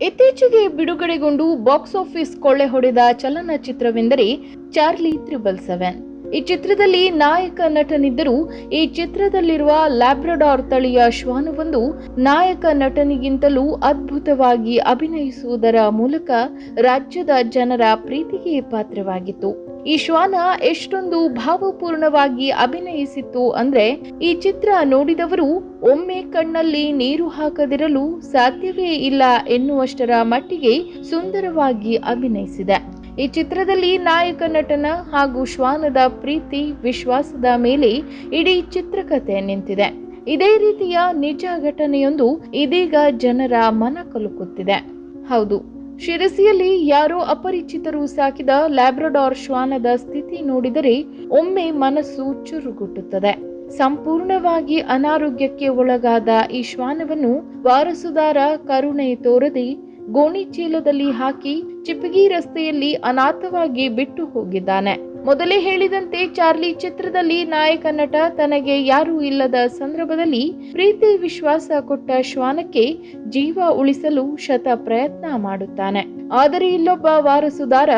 ಇತ್ತೀಚೆಗೆ ಬಿಡುಗಡೆಗೊಂಡು box office ಕೊಳ್ಳೆ ಹೊಡೆದ ಚಲನಚಿತ್ರವೆಂದರೆ ಚಾರ್ಲಿ ತ್ರಿಬಲ್ ಸೆವೆನ್. ಈ ಚಿತ್ರದಲ್ಲಿ ನಾಯಕ ನಟನಿದ್ದರೂ, ಈ ಚಿತ್ರದಲ್ಲಿರುವ ಲ್ಯಾಬ್ರಡಾರ್ ತಳಿಯ ಶ್ವಾನವೊಂದು ನಾಯಕ ನಟನಿಗಿಂತಲೂ ಅದ್ಭುತವಾಗಿ ಅಭಿನಯಿಸುವುದರ ಮೂಲಕ ರಾಜ್ಯದ ಜನರ ಪ್ರೀತಿಗೆ ಪಾತ್ರವಾಗಿತ್ತು. ಈ ಶ್ವಾನ ಎಷ್ಟೊಂದು ಭಾವಪೂರ್ಣವಾಗಿ ಅಭಿನಯಿಸಿತ್ತು ಅಂದ್ರೆ, ಈ ಚಿತ್ರ ನೋಡಿದವರು ಒಮ್ಮೆ ಕಣ್ಣಲ್ಲಿ ನೀರು ಹಾಕದಿರಲು ಸಾಧ್ಯವೇ ಇಲ್ಲ ಎನ್ನುವಷ್ಟರ ಮಟ್ಟಿಗೆ ಸುಂದರವಾಗಿ ಅಭಿನಯಿಸಿದೆ. ಈ ಚಿತ್ರದಲ್ಲಿ ನಾಯಕ ನಟನ ಹಾಗೂ ಶ್ವಾನದ ಪ್ರೀತಿ, ವಿಶ್ವಾಸದ ಮೇಲೆ ಇಡೀ ಚಿತ್ರಕಥೆ ನಿಂತಿದೆ. ಇದೇ ರೀತಿಯ ನಿಜ ಘಟನೆಯೊಂದು ಇದೀಗ ಜನರ ಮನ ಕಲುಕುತ್ತಿದೆ. ಹೌದು, ಶಿರಸಿಯಲ್ಲಿ ಯಾರೋ ಅಪರಿಚಿತರು ಸಾಕಿದ ಲ್ಯಾಬ್ರಡಾರ್ ಶ್ವಾನದ ಸ್ಥಿತಿ ನೋಡಿದರೆ ಒಮ್ಮೆ ಮನಸ್ಸು ಚುರುಗುಟ್ಟುತ್ತದೆ ಸಂಪೂರ್ಣವಾಗಿ ಅನಾರೋಗ್ಯಕ್ಕೆ ಒಳಗಾದ ಈ ಶ್ವಾನವನ್ನು ವಾರಸುದಾರ ಕರುಣೆ ತೋರದೆ ಗೋಣಿ ಚೀಲದಲ್ಲಿ ಹಾಕಿ ಚಿಪ್ಪಗಿ ರಸ್ತೆಯಲ್ಲಿ ಅನಾಥವಾಗಿ ಬಿಟ್ಟು ಹೋಗಿದ್ದಾನೆ. ಮೊದಲೇ ಹೇಳಿದಂತೆ ಚಾರ್ಲಿ ಚಿತ್ರದಲ್ಲಿ ನಾಯಕ ನಟ ತನಗೆ ಯಾರೂ ಇಲ್ಲದ ಸಂದರ್ಭದಲ್ಲಿ ಪ್ರೀತಿ ವಿಶ್ವಾಸ ಕೊಟ್ಟ ಶ್ವಾನಕ್ಕೆ ಜೀವ ಉಳಿಸಲು ಶತ ಪ್ರಯತ್ನ ಮಾಡುತ್ತಾನೆ. ಆದರೆ ಇಲ್ಲೊಬ್ಬ ವಾರಸುದಾರ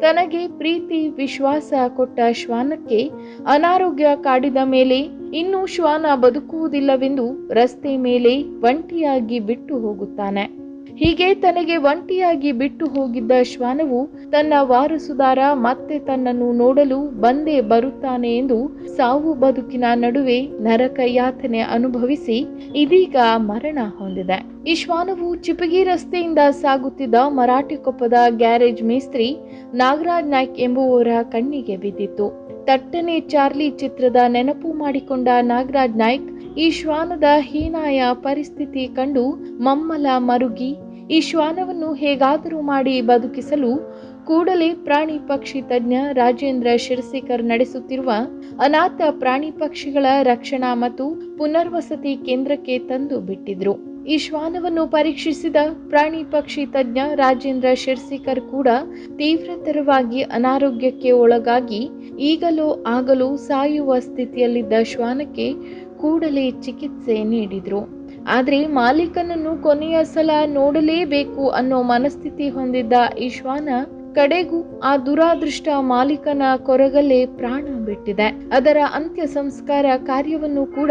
ತನಗೆ ಪ್ರೀತಿ ವಿಶ್ವಾಸ ಕೊಟ್ಟ ಶ್ವಾನಕ್ಕೆ ಅನಾರೋಗ್ಯ ಕಾಡಿದ ಮೇಲೆ ಇನ್ನು ಶ್ವಾನ ಬದುಕುವುದಿಲ್ಲವೆಂದು ರಸ್ತೆ ಮೇಲೆ ಒಂಟಿಯಾಗಿ ಬಿಟ್ಟು ಹೋಗುತ್ತಾನೆ. ಹೀಗೆ ತನಗೆ ಒಂಟಿಯಾಗಿ ಬಿಟ್ಟು ಹೋಗಿದ್ದ ಶ್ವಾನವು ತನ್ನ ವಾರಸುದಾರ ಮತ್ತೆ ತನ್ನನ್ನು ನೋಡಲು ಬಂದೇ ಬರುತ್ತಾನೆ ಎಂದು ಸಾವು ಬದುಕಿನ ನಡುವೆ ನರಕ ಯಾತನೆ ಅನುಭವಿಸಿ ಇದೀಗ ಮರಣ ಹೊಂದಿದೆ. ಈ ಶ್ವಾನವು ಚಿಪಗಿ ರಸ್ತೆಯಿಂದ ಸಾಗುತ್ತಿದ್ದ ಮರಾಠಿಕೊಪ್ಪದ ಗ್ಯಾರೇಜ್ ಮೇಸ್ತ್ರಿ ನಾಗರಾಜ್ ನಾಯ್ಕ್ ಎಂಬುವವರ ಕಣ್ಣಿಗೆ ಬಿದ್ದಿತ್ತು. ತಟ್ಟನೆ ಚಾರ್ಲಿ ಚಿತ್ರದ ನೆನಪು ಮಾಡಿಕೊಂಡ ನಾಗರಾಜ್ ನಾಯ್ಕ್ ಈ ಶ್ವಾನದ ಹೀನಾಯ ಪರಿಸ್ಥಿತಿ ಕಂಡು ಮಮ್ಮಲ ಮರುಗಿ ಈ ಶ್ವಾನವನ್ನು ಹೇಗಾದರೂ ಮಾಡಿ ಬದುಕಿಸಲು ಕೂಡಲೇ ಪ್ರಾಣಿ ಪಕ್ಷಿ ತಜ್ಞ ರಾಜೇಂದ್ರ ಶಿರಸಿಕರ್ ನಡೆಸುತ್ತಿರುವ ಅನಾಥ ಪ್ರಾಣಿ ಪಕ್ಷಿಗಳ ರಕ್ಷಣಾ ಮತ್ತು ಪುನರ್ವಸತಿ ಕೇಂದ್ರಕ್ಕೆ ತಂದು ಬಿಟ್ಟಿದ್ರು. ಈ ಶ್ವಾನವನ್ನು ಪರೀಕ್ಷಿಸಿದ ಪ್ರಾಣಿ ಪಕ್ಷಿ ತಜ್ಞ ರಾಜೇಂದ್ರ ಶಿರ್ಸಿಕರ್ ಕೂಡ ತೀವ್ರತರವಾಗಿ ಅನಾರೋಗ್ಯಕ್ಕೆ ಒಳಗಾಗಿ ಈಗಲೂ ಆಗಲೂ ಸಾಯುವ ಸ್ಥಿತಿಯಲ್ಲಿದ್ದ ಶ್ವಾನಕ್ಕೆ ಕೂಡಲೇ ಚಿಕಿತ್ಸೆ ನೀಡಿದ್ರು. ಆದರೆ ಮಾಲೀಕನನ್ನು ಕೊನೆಯ ಸಲ ನೋಡಲೇಬೇಕು ಅನ್ನೋ ಮನಸ್ಥಿತಿ ಹೊಂದಿದ್ದ ಈಶ್ವಾನ ಶ್ವಾನ ಕಡೆಗೂ ಆ ದುರಾದೃಷ್ಟ ಮಾಲೀಕನ ಕೊರಗಲ್ಲೇ ಪ್ರಾಣ ಬಿಟ್ಟಿದೆ. ಅದರ ಅಂತ್ಯ ಸಂಸ್ಕಾರ ಕಾರ್ಯವನ್ನು ಕೂಡ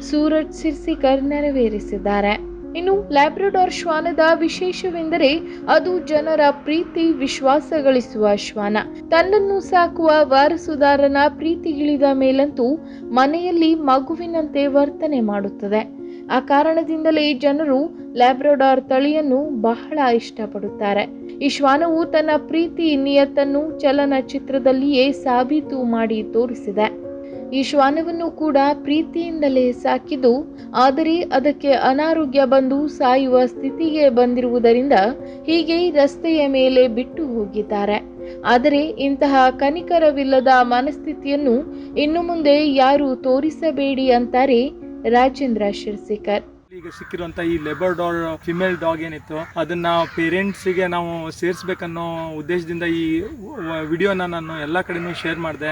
ಸೂರಜ್ ಸಿರ್ಸಿಕರ್ ನೆರವೇರಿಸಿದ್ದಾರೆ. ಇನ್ನು ಲ್ಯಾಬ್ರಡಾರ್ ಶ್ವಾನದ ವಿಶೇಷವೆಂದರೆ ಅದು ಜನರ ಪ್ರೀತಿ ವಿಶ್ವಾಸ ಗಳಿಸುವ ಶ್ವಾನ. ತನ್ನನ್ನು ಸಾಕುವ ವಾರಸುದಾರನ ಪ್ರೀತಿಗಿಳಿದ ಮೇಲಂತೂ ಮನೆಯಲ್ಲಿ ಮಗುವಿನಂತೆ ವರ್ತನೆ ಮಾಡುತ್ತದೆ. ಆ ಕಾರಣದಿಂದಲೇ ಜನರು ಲ್ಯಾಬ್ರಡಾರ್ ತಳಿಯನ್ನು ಬಹಳ ಇಷ್ಟಪಡುತ್ತಾರೆ. ಈ ಶ್ವಾನವು ತನ್ನ ಪ್ರೀತಿ ನಿಯತ್ತನ್ನು ಚಲನಚಿತ್ರದಲ್ಲಿಯೇ ಸಾಬೀತು ಮಾಡಿ ತೋರಿಸಿದೆ. ಈ ಶ್ವಾನವನ್ನು ಕೂಡ ಪ್ರೀತಿಯಿಂದಲೇ ಸಾಕಿದ್ದು, ಆದರೆ ಅದಕ್ಕೆ ಅನಾರೋಗ್ಯ ಬಂದು ಸಾಯುವ ಸ್ಥಿತಿಗೆ ಬಂದಿರುವುದರಿಂದ ಹೀಗೆ ರಸ್ತೆಯ ಮೇಲೆ ಬಿಟ್ಟು ಹೋಗಿದ್ದಾರೆ. ಆದರೆ ಇಂತಹ ಕನಿಕರವಿಲ್ಲದ ಮನಸ್ಥಿತಿಯನ್ನು ಇನ್ನು ಮುಂದೆ ಯಾರೂ ತೋರಿಸಬೇಡಿ ಅಂತಾರೆ ರಾಜೇಂದ್ರ ಶಿರ್ಸಿಕರ್. ಈಗ ಸಿಕ್ಕಿರುವಂತ ಈ ಲೆಬರ್ ಡಾಲ್ ಫಿಮೇಲ್ ಡಾಗ್ ಏನಿತ್ತು, ಅದನ್ನ ಪೇರೆಂಟ್ಸಿಗೆ ನಾವು ಸೇರಿಸ್ಬೇಕನ್ನೋ ಉದ್ದೇಶದಿಂದ ಈ ವಿಡಿಯೋನ ನಾನು ಎಲ್ಲ ಕಡೆನೂ ಶೇರ್ ಮಾಡಿದೆ.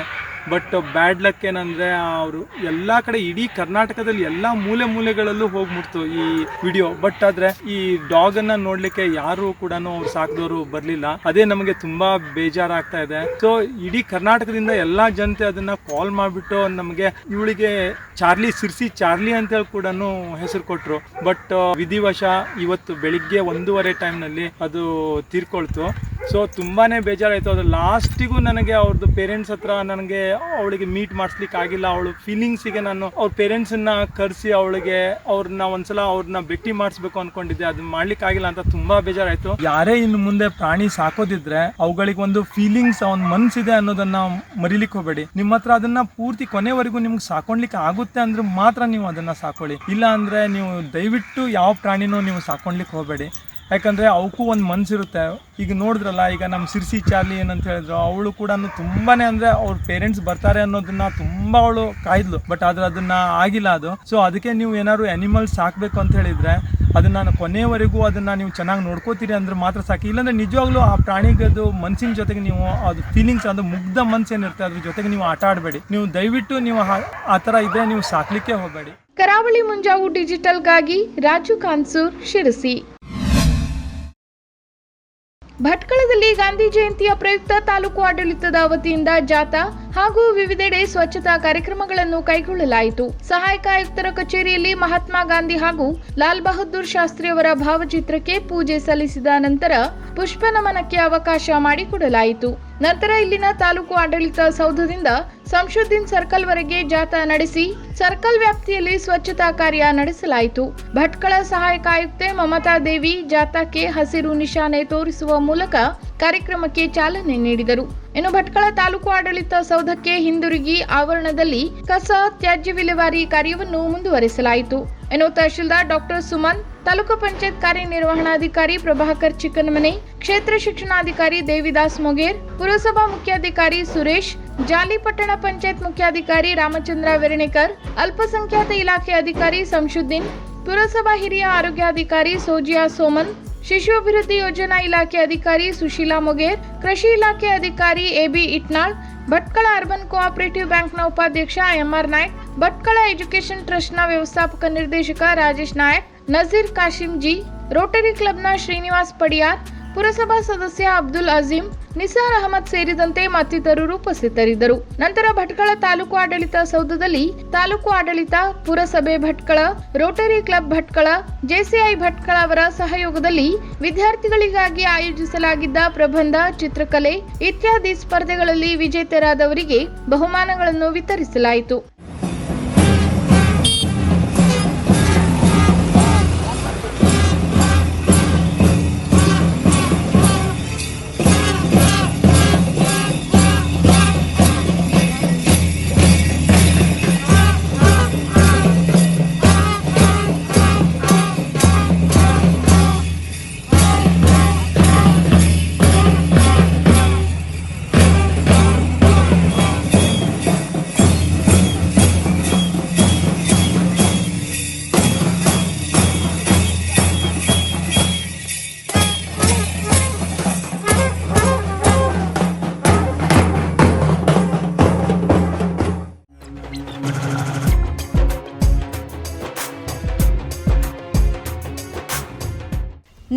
ಬಟ್ ಬ್ಯಾಡ್ ಲಕ್ ಏನಂದ್ರೆ ಅವರು ಎಲ್ಲ ಕಡೆ ಇಡೀ ಕರ್ನಾಟಕದಲ್ಲಿ ಎಲ್ಲ ಮೂಲೆ ಮೂಲೆಗಳಲ್ಲೂ ಹೋಗಿ ಮುಟ್ತು ಈ ವಿಡಿಯೋ ಬಟ್ ಆದ್ರೆ ಈ ಡಾಗ್ ಅನ್ನ ನೋಡ್ಲಿಕ್ಕೆ ಯಾರು ಕೂಡ ಅವ್ರು ಸಾಕಿದವರು ಬರ್ಲಿಲ್ಲ. ಅದೇ ನಮಗೆ ತುಂಬಾ ಬೇಜಾರಾಗ್ತಾ ಇದೆ. ಸೊ ಇಡೀ ಕರ್ನಾಟಕದಿಂದ ಎಲ್ಲಾ ಜನತೆ ಅದನ್ನ ಕಾಲ್ ಮಾಡಿಬಿಟ್ಟು ನಮಗೆ, ಇವಳಿಗೆ ಚಾರ್ಲಿ, ಸಿರ್ಸಿ ಚಾರ್ಲಿ ಅಂತ ಹೇಳಿ ಕೂಡ ಹೆಸರು ಬಟ್ ವಿಧಿವಶ ಇವತ್ತು ಬೆಳಿಗ್ಗೆ ಒಂದೂವರೆ ಟೈಮ್ನಲ್ಲಿ ಅದು ತೀರ್ಕೊಳ್ತು. ಸೊ ತುಂಬಾ ಬೇಜಾರಾಯಿತು. ಅದು ಲಾಸ್ಟಿಗೂ ನನಗೆ ಅವ್ರದ್ದು ಪೇರೆಂಟ್ಸ್ ಹತ್ರ ನನಗೆ ಅವಳಿಗೆ ಮೀಟ್ ಮಾಡಿಸ್ಲಿಕ್ಕೆ ಆಗಿಲ್ಲ ಅವಳು ಫೀಲಿಂಗ್ಸಿಗೆ ನಾನು ಅವ್ರ ಪೇರೆಂಟ್ಸನ್ನ ಕರೆಸಿ ಅವಳಿಗೆ ಅವ್ರನ್ನ ಒಂದ್ಸಲ ಅವ್ರನ್ನ ಭೇಟಿ ಮಾಡಿಸ್ಬೇಕು ಅನ್ಕೊಂಡಿದ್ದೆ. ಅದು ಮಾಡ್ಲಿಕ್ಕೆ ಆಗಿಲ್ಲ ಅಂತ ತುಂಬಾ ಬೇಜಾರಾಯಿತು. ಯಾರೇ ಇನ್ನು ಮುಂದೆ ಪ್ರಾಣಿ ಸಾಕೋದಿದ್ರೆ ಅವುಗಳಿಗೆ ಒಂದು ಫೀಲಿಂಗ್ಸ್ ಅವ್ನ ಮನ್ಸಿದೆ ಅನ್ನೋದನ್ನ ಮರಿಲಿಕ್ಕೆ ಹೋಗಬೇಡಿ. ನಿಮ್ಮ ಹತ್ರ ಅದನ್ನ ಪೂರ್ತಿ ಕೊನೆವರೆಗೂ ನಿಮ್ಗೆ ಸಾಕೊಂಡ್ಲಿಕ್ಕೆ ಆಗುತ್ತೆ ಅಂದ್ರೆ ಮಾತ್ರ ನೀವು ಅದನ್ನ ಸಾಕೊಳ್ಳಿ. ಇಲ್ಲ ಅಂದ್ರೆ ನೀವು ದಯವಿಟ್ಟು ಯಾವ ಪ್ರಾಣಿನೂ ನೀವು ಸಾಕೊಂಡ್ಲಿಕ್ಕೆ ಹೋಗಬೇಡಿ. ಯಾಕಂದ್ರೆ ಅವಕ್ಕೂ ಒಂದು ಮನ್ಸಿರುತ್ತೆ. ಈಗ ನೋಡಿದ್ರಲ್ಲ, ಈಗ ನಮ್ಮ ಸಿರ್ಸಿ ಚಾರ್ಲಿ ಏನಂತ ಹೇಳಿದ್ರು, ಅವಳು ಕೂಡ ತುಂಬಾನೇ ಅಂದ್ರೆ ಅವ್ರ ಪೇರೆಂಟ್ಸ್ ಬರ್ತಾರೆ ಅನ್ನೋದನ್ನ ತುಂಬಾ ಅವಳು ಕಾಯ್ದ್ಲು ಬಟ್ ಆದ್ರೆ ಅದನ್ನ ಆಗಿಲ್ಲ ಅದು. ಸೊ ಅದಕ್ಕೆ ನೀವು ಏನಾದ್ರು ಅನಿಮಲ್ಸ್ ಸಾಕ್ಬೇಕು ಅಂತ ಹೇಳಿದ್ರೆ, ಅದನ್ನ ಕೊನೆಯವರೆಗೂ ಅದನ್ನ ನೀವು ಚೆನ್ನಾಗಿ ನೋಡ್ಕೋತೀರಿ ಅಂದ್ರೆ ಮಾತ್ರ ಸಾಕಿ. ಇಲ್ಲಾಂದ್ರೆ ನಿಜವಾಗ್ಲೂ ಆ ಪ್ರಾಣಿಗದು ಮನ್ಸಿನ ಜೊತೆಗೆ ನೀವು ಅದು ಫೀಲಿಂಗ್ಸ್ ಅದು ಮುಗ್ಧ ಮನ್ಸೇನಿರುತ್ತೆ, ಅದ್ರ ಜೊತೆಗೆ ನೀವು ಆಟ ಆಡಬೇಡಿ. ನೀವು ದಯವಿಟ್ಟು ನೀವು ಆ- ಥರ ನೀವು ಸಾಕ್ಲಿಕ್ಕೆ ಹೋಗಬೇಡಿ. ಕರಾವಳಿ ಮುಂಜಾವು ಡಿಜಿಟಲ್ಗಾಗಿ ರಾಜು ಕಾನ್ಸೂರ್ ಶಿರಸಿ. ಭಟ್ಕಳದಲ್ಲಿ ಗಾಂಧಿ ಜಯಂತಿಯ ಪ್ರಯುಕ್ತ ತಾಲೂಕು ಆಡಳಿತದ ವತಿಯಿಂದ ಜಾಥಾ ಹಾಗೂ ವಿವಿಧೆಡೆ ಸ್ವಚ್ಛತಾ ಕಾರ್ಯಕ್ರಮಗಳನ್ನು ಕೈಗೊಳ್ಳಲಾಯಿತು. ಸಹಾಯಕ ಆಯುಕ್ತರ ಕಚೇರಿಯಲ್ಲಿ ಮಹಾತ್ಮ ಗಾಂಧಿ ಹಾಗೂ ಲಾಲ್ ಬಹದ್ದೂರ್ ಶಾಸ್ತ್ರಿ ಅವರ ಭಾವಚಿತ್ರಕ್ಕೆ ಪೂಜೆ ಸಲ್ಲಿಸಿದ ನಂತರ ಪುಷ್ಪ ನಮನಕ್ಕೆ ಅವಕಾಶ ಮಾಡಿಕೊಡಲಾಯಿತು. ನಂತರ ಇಲ್ಲಿನ ತಾಲೂಕು ಆಡಳಿತ ಸೌಧದಿಂದ ಸಂಶುದ್ದೀನ್ ಸರ್ಕಲ್ ವರೆಗೆ ಜಾಥಾ ನಡೆಸಿ ಸರ್ಕಲ್ ವ್ಯಾಪ್ತಿಯಲ್ಲಿ ಸ್ವಚ್ಛತಾ ಕಾರ್ಯ ನಡೆಸಲಾಯಿತು. ಭಟ್ಕಳ ಸಹಾಯಕ ಆಯುಕ್ತೆ ಮಮತಾ ದೇವಿ ಜಾಥಾಕ್ಕೆ ಹಸಿರು ನಿಶಾನೆ ತೋರಿಸುವ ಮೂಲಕ ಕಾರ್ಯಕ್ರಮಕ್ಕೆ ಚಾಲನೆ ನೀಡಿದರು. ಇನ್ನು ಭಟ್ಕಳ ತಾಲೂಕು ಆಡಳಿತ ಸೌಧಕ್ಕೆ ಹಿಂದಿರುಗಿ ಆವರಣದಲ್ಲಿ ಕಸ ತ್ಯಾಜ್ಯ ವಿಲೇವಾರಿ ಕಾರ್ಯವನ್ನು ಮುಂದುವರೆಸಲಾಯಿತು. ಇನ್ನು ತಹಶೀಲ್ದಾರ್ ಡಾಕ್ಟರ್ ಸುಮನ್, ತಾಲೂಕು ಪಂಚಾಯತ್ ಕಾರ್ಯನಿರ್ವಹಣಾಧಿಕಾರಿ ಪ್ರಭಾಕರ್ ಚಿಕ್ಕನಮನೆ, ಕ್ಷೇತ್ರ ಶಿಕ್ಷಣಾಧಿಕಾರಿ ದೇವಿದಾಸ್ ಮೊಗೇರ್, ಪುರಸಭಾ ಮುಖ್ಯಾಧಿಕಾರಿ ಸುರೇಶ್, ಜಾಲಿ ಪಟ್ಟಣ ಪಂಚಾಯತ್ ಮುಖ್ಯಾಧಿಕಾರಿ ರಾಮಚಂದ್ರ ವೆರಣೇಕರ್, ಅಲ್ಪಸಂಖ್ಯಾತ ಇಲಾಖೆ ಅಧಿಕಾರಿ ಸಂಶುದ್ದೀನ್ ಪುರಸಭಾ ಹಿರಿಯ ಆರೋಗ್ಯಾಧಿಕಾರಿ ಸೋಜಿಯಾ ಸೋಮನ್ ಶಿಶು ಅಭಿವೃದ್ಧಿ ಯೋಜನಾ ಇಲಾಖೆ ಅಧಿಕಾರಿ ಸುಶೀಲಾ ಮೊಗೇರ್, ಕೃಷಿ ಇಲಾಖೆ ಅಧಿಕಾರಿ AB Itnal, Bhatkal urban cooperative ಬ್ಯಾಂಕ್ನ ಉಪಾಧ್ಯಕ್ಷ ಎಂಆರ್ ನಾಯ್ಕ್, ಭಟ್ಕಳ ಎಜುಕೇಷನ್ ಟ್ರಸ್ಟ್ನ ವ್ಯವಸ್ಥಾಪಕ ನಿರ್ದೇಶಕ ರಾಜೇಶ್ ನಾಯಕ್, ನಜೀರ್ ಕಾಶಿಂ ಜಿ ರೋಟರಿ ಕ್ಲಬ್ನ ಶ್ರೀನಿವಾಸ್ ಪಡಿಯಾರ್ ಪುರಸಭಾ ಸದಸ್ಯ ಅಬ್ದುಲ್ ಅಜೀಂ ನಿಸಾರ್ ಅಹಮದ್ ಸೇರಿದಂತೆ ಮತ್ತಿತರರು ಉಪಸ್ಥಿತರಿದ್ದರು. ನಂತರ ಭಟ್ಕಳ ತಾಲೂಕು ಆಡಳಿತ ಸೌಧದಲ್ಲಿ ತಾಲೂಕು ಆಡಳಿತ, ಪುರಸಭೆ Bhatkal, rotary club Bhatkal, JCI Bhatkal ಅವರ ಸಹಯೋಗದಲ್ಲಿ ವಿದ್ಯಾರ್ಥಿಗಳಿಗಾಗಿ ಆಯೋಜಿಸಲಾಗಿದ್ದ ಪ್ರಬಂಧ, ಚಿತ್ರಕಲೆ ಇತ್ಯಾದಿ ಸ್ಪರ್ಧೆಗಳಲ್ಲಿ ವಿಜೇತರಾದವರಿಗೆ ಬಹುಮಾನಗಳನ್ನು ವಿತರಿಸಲಾಯಿತು.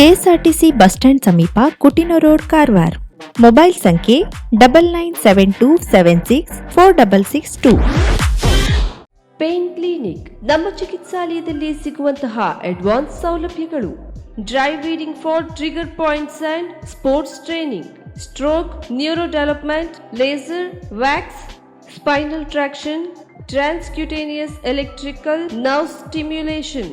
ಕೆಎಸ್ಆರ್ಟಿಸಿ ಬಸ್ ಸ್ಟ್ಯಾಂಡ್ ಸಮೀಪ ಕುಟಿನ ರೋಡ್ ಕಾರವಾರ. ಮೊಬೈಲ್ ಸಂಖ್ಯೆ double nine seven two seven six four double six two pain clinic. ನಮ್ಮ ಚಿಕಿತ್ಸಾಲಯದಲ್ಲಿ ಸಿಗುವಂತಹ ಅಡ್ವಾನ್ಸ್ ಸೌಲಭ್ಯಗಳು. Dry needling for trigger points and sports training. Stroke neuro development laser, wax, spinal traction, transcutaneous electrical nerve stimulation.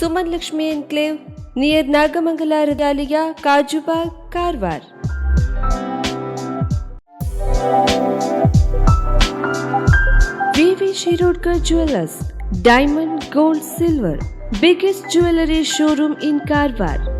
Suman, Lakshmi enclave near Nagamangala रदालिया Kajubag Karwar VV Shirodkar jewellers diamond gold silver biggest jewellery showroom in Karwar